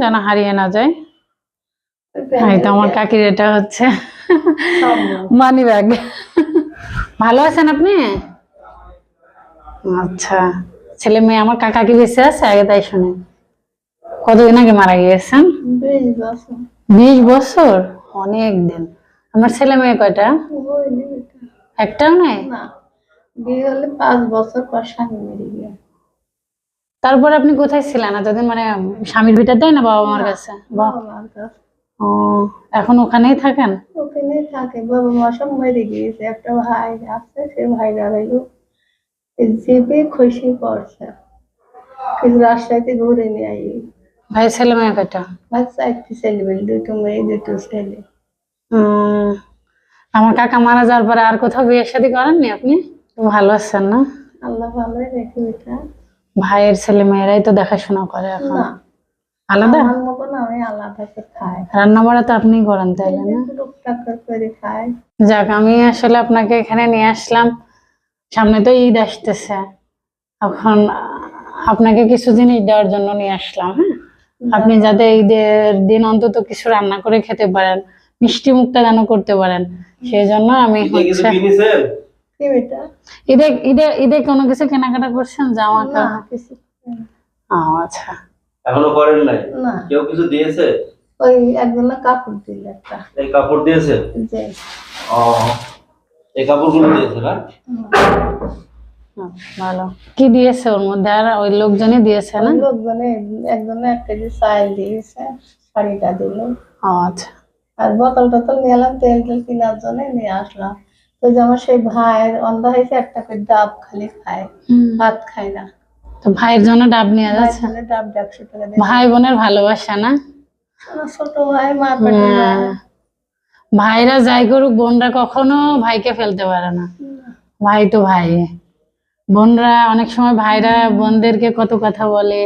যেন হারিয়ে না যায়। এই তো আমার কাকির এটা হচ্ছে মানি ব্যাগ ভালো আছেন আপনি? আচ্ছা ছেলে মেয়ে আমার কাকা কি বেঁচে আছে? আগে তাই শুনে। কতদিন আগে মারা গিয়েছেন? বিশ বছর। অনেক দিন। আমার ছেলে মেয়ে কয়টা। একটাও নেই? বিয়ে হলে পাঁচ বছর পর স্বামী মেরে গিয়ে তারপর আপনি কোথায় ছিলেন? এতদিন মানে স্বামীর ভিতর দেয় না বাবা মার কাছে। ও এখন ওখানেই থাকেন? ওখানে থাকে। বাবা মা সব মেরে গিয়েছে। একটা ভাই আছে সে ভাইরা রইল জিপে খুশি পড়ছে। কিন্তু রাজশাহীতে ঘুরে নিয়ে আই। ভাই ছেলে মেয়ে কয়টা? বাচ্চা একটি ছেলে বেল দুটো মেয়ে দুটো ছেলে। আমার কাকা মারা যাওয়ার পরে আর কোথাও বিয়ে শাদী করেননি আপনি? ভালো আছেন না? আল্লাহ ভালোই রেখে বেটা ভাইয়ের ছেলে মেয়েরাই তো দেখাশোনা করে এখন। আলাদা? আমি আলাদা খাই। রান্না বাড়া তো আপনি করেন তাইলে না? করে খাই। যাক আমি আসলে আপনাকে এখানে নিয়ে আসলাম। সামনে তো ঈদ আসতেছে। এখন আপনাকে কিছু জিনিস দেওয়ার জন্য নিয়ে আসলাম হ্যাঁ? আপনি যাতে ঈদের দিন অন্তত কিছু রান্না করে খেতে পারেন মিষ্টি মুখটা যেন করতে পারেন। সেই জন্য আমি হচ্ছে ঈদে ঈদে ঈদে কোনো কিছু কেনাকাটা করছেন? জামা কাপড়? কিছু আচ্ছা। এখনও করেন নাই? না। কেউ কিছু দিয়েছে? ওই কাপড় দিল একটা। এই কাপড় দিয়েছে? যে ও এই কাপড়গুলো দিয়েছে না? ভালো। কি দিয়েছে ওর মধ্যে? আর ওই লোকজনই দিয়েছে না? লোকজনে একজনে এক কেজি চাল দিয়েছে শাড়িটা দিল। আচ্ছা। আর বোতল টোতল নিয়ে এলাম তেল টেল কেনার জন্য নিয়ে আসলাম। তো যে আমার সেই ভাইয়ের অন্ধ হয়েছে একটা করে ডাব খালি খায়। ভাত খায় না। তো ভাইয়ের জন্য ডাব নিয়ে যাচ্ছে? ডাব একশো টাকা ভাই বোনের ভালোবাসা না? ছোট ভাই মা। ভাইরা যাই করুক বোনরা কখনো ভাইকে ফেলতে পারে না। ভাই তো ভাই। বোনরা অনেক সময় ভাইরা বোনদেরকে কত কথা বলে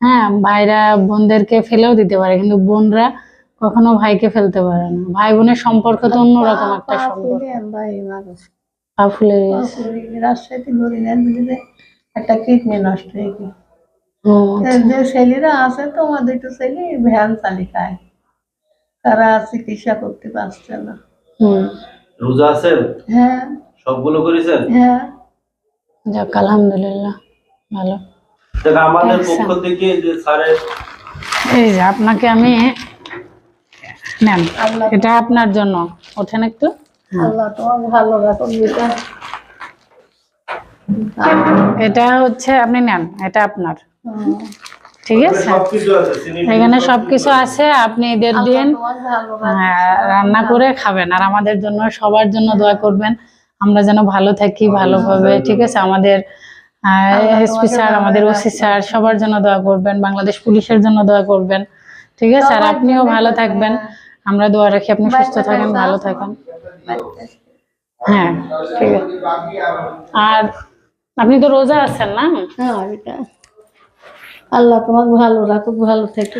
হ্যাঁ? ভাইরা বোনদেরকে ফেলেও দিতে পারে কিন্তু বোনরা কখনো ভাইকে ফেলতে পারে না। ভাই বোনের সম্পর্ক তো অন্যরকম একটা সম্পর্ক। পা ফুলে রাজশাহীতে ঘুরে নেন একটা কিডনি নষ্ট হয়ে গেল। যে ছেলেরা আছে তো আমার দুটো ছেলে ভ্যান চালি তারা চিকিৎসা করতে পারছে না। হুম। রোজা আছেন? হ্যাঁ। সবগুলো করেছেন? হ্যাঁ। যাক আলহামদুলিল্লাহ ভালো। আমাদের আচ্ছা। পক্ষ থেকে যে স্যারের এই যে আপনাকে আমি নেন এটা আপনার জন্য। ওঠেন একটু। আল্লাহ তোমার ভালো রাখুন এটা হচ্ছে আপনি নেন এটা আপনার। ঠিক আছে? এখানে সবকিছু আছে আপনি আল্লাহ দিন। হ্যাঁ, রান্না করে খাবেন আর আমাদের জন্য সবার জন্য দোয়া করবেন। আমরা যেন ভালো থাকি ভালোভাবে ঠিক আছে? আমাদের এসপি স্যার আমাদের ওসি স্যার সবার জন্য দোয়া করবেন বাংলাদেশ পুলিশের জন্য দোয়া করবেন। ঠিক আছে? আর আপনিও ভালো থাকবেন। আমরা দোয়া রাখি আপনি সুস্থ থাকেন ভালো থাকেন। হ্যাঁ ঠিক আছে। আর আপনি তো রোজা আছেন না? হ্যাঁ আল্লাহ তোমার ভালো রাখুক ভালো থেকে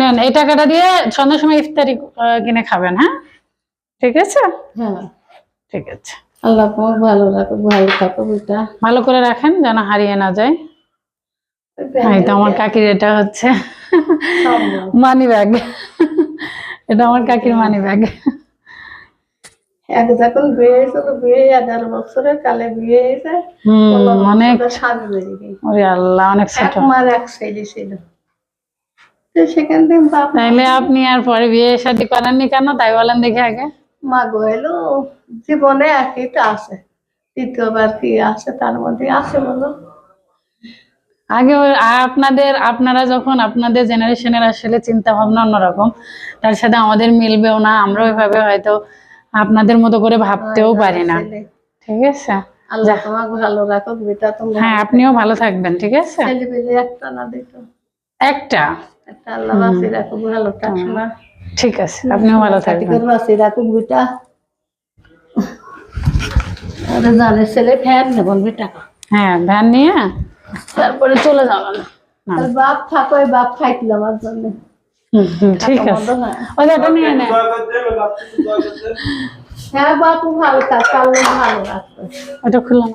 নেন এই টাকাটা দিয়ে সন্ধ্যার সময় ইফতারি কিনে খাবেন হ্যাঁ? ঠিক আছে? হ্যাঁ। ঠিক আছে। আল্লাহ তোমার ভালো রাখুক ভালো থাকো বেটা ভালো করে রাখেন যেন হারিয়ে না যায়। এই তো আমার কাকির এটা হচ্ছে মানি ব্যাগ এটা আমার কাকির মানি ব্যাগ এক যখন বিয়ে হয়েছে তো বিয়ে এগারো বছরের কালে বিয়ে হয়েছে অনেক বছরে বেরিয়ে ওরে আল্লাহ অনেক ছোট। এক এক ছেলে। ছিল সেখান থেকে বাপ তাইলে আপনি আর পরে বিয়ে শাদী করেননি কেন? তাই বলেন দেখি আগে। মা গেলো জীবনে একই তো আছে। দ্বিতীয়বার কি আছে তার মধ্যে আছে বলো। আগে আপনাদের আপনারা যখন আপনাদের জেনারেশনের আসলে চিন্তা ভাবনা অন্যরকম তার সাথে আমাদের মিলবেও না আমরা ওইভাবে হয়তো আপনাদের মতো করে ভাবতেও পারি না। ঠিক আছে? হ্যাঁ আপনিও ভালো থাকবেন ঠিক আছে? একটা না দুটো। একটা? একটা আল্লাহ বাঁচি রাখুক ভালো থাকো না ঠিক আছে আপনিও ভালো থাকবেন। করে বাঁচি রাখুক বেটা। আরে জানের ছেলে ফ্যান নেবন হ্যাঁ ভ্যান নিয়ে তারপরে চলে যাবেন বাপ থাকো বাপ খাইছিল আমার জন্য। ঠিক আছে। ওই দেখো নিয়ে। হ্যাঁ বাপু ভালো থাক আল্লাহ ভালো রাখবে। ওটা খুললাম